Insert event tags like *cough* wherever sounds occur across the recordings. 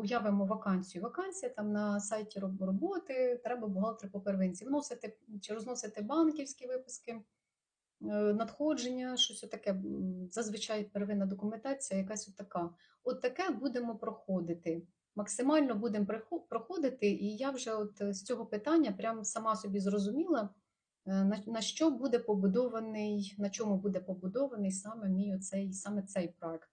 уявимо вакансію. Вакансія там на сайті роботи, треба бухгалтер по первинці. Вносити чи розносити банківські виписки, е, надходження, щось таке. Зазвичай первинна документація, якась така. От таке будемо проходити. Максимально будемо проходити, і я вже от з цього питання прям сама собі зрозуміла, е, на що буде побудований, на чому буде побудований саме мій оцей, саме цей проект.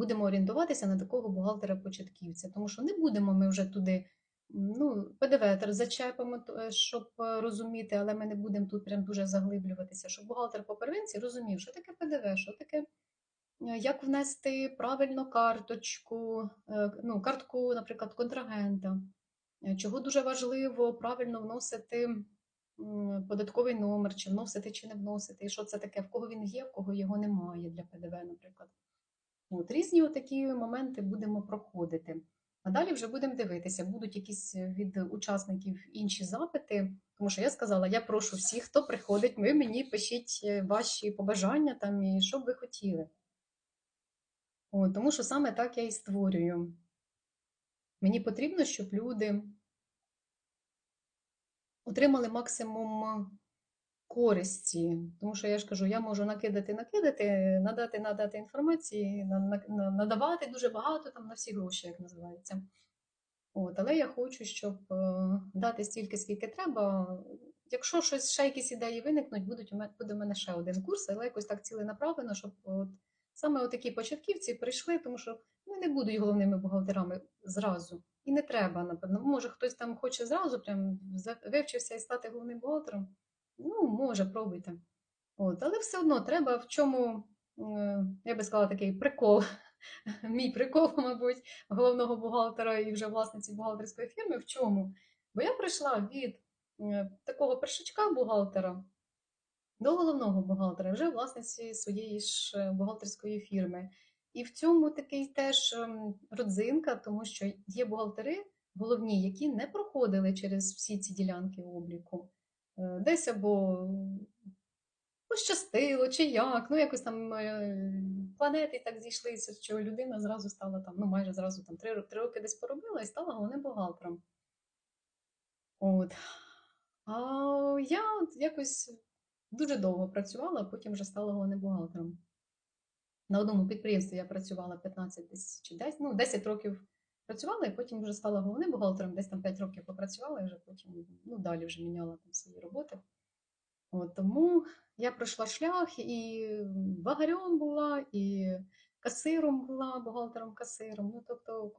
Будемо орієнтуватися на такого бухгалтера-початківця, тому що не будемо ми вже туди, ну, ПДВ зачепимо, е, щоб е, розуміти, але ми не будемо тут прям дуже заглиблюватися, щоб бухгалтер по первинці розумів, що таке ПДВ, що таке, е, як внести правильно карточку, ну, картку, наприклад, контрагента, чого дуже важливо правильно вносити податковий номер, чи вносити, чи не вносити, і що це таке, в кого він є, в кого його немає для ПДВ, наприклад. От, різні такі моменти будемо проходити. А далі вже будемо дивитися, будуть якісь від учасників інші запити. Тому що я сказала, я прошу всіх, хто приходить, ви мені пишіть е, ваші побажання там і що б ви хотіли. От, тому що саме так я і створюю. Мені потрібно, щоб люди отримали максимум користі. Тому що я ж кажу, я можу накидати, накидати, надати, надати інформації, на- на- на- надавати дуже багато там на всі гроші, як називається. От, але я хочу, щоб е, дати стільки, скільки треба. Якщо щось ще якісь ідеї виникнуть, будуть у мене буде у мене ще один курс, але якось так ціленаправлено, щоб от саме такі початківці прийшли, тому що вони не будуть головними бухгалтерами зразу. І не треба, напевно. Може, хтось там хоче зразу, прям вивчився і стати головним бухгалтером. Ну, може, пробуйте. От, але все одно треба в чому, е, я би сказала, такий прикол, *laughs* мій прикол, мабуть, головного бухгалтера і вже власниці бухгалтерської фірми. В чому? Бо я прийшла від е, такого першачка бухгалтера до головного бухгалтера, вже власниці своєї ж е, бухгалтерської фірми. І в цьому такий теж ем, родзинка, тому що є бухгалтери головні, які не проходили через всі ці ділянки обліку. Десь або пощастило, чи як, ну якось там е, планети так зійшлися, що людина зразу стала там, ну майже зразу там три, три роки десь поробила і стала головним бухгалтером. От. А я от якось дуже довго працювала, а потім вже стала головним бухгалтером. На одному підприємстві я працювала 15 десь чи 10, ну 10 років працювала, і потім вже стала головним бухгалтером, десь там 5 років попрацювала, і вже потім ну, далі вже міняла там свої роботи. От, тому я пройшла шлях і вагарем була, і касиром була, бухгалтером-касиром. Ну, тобто,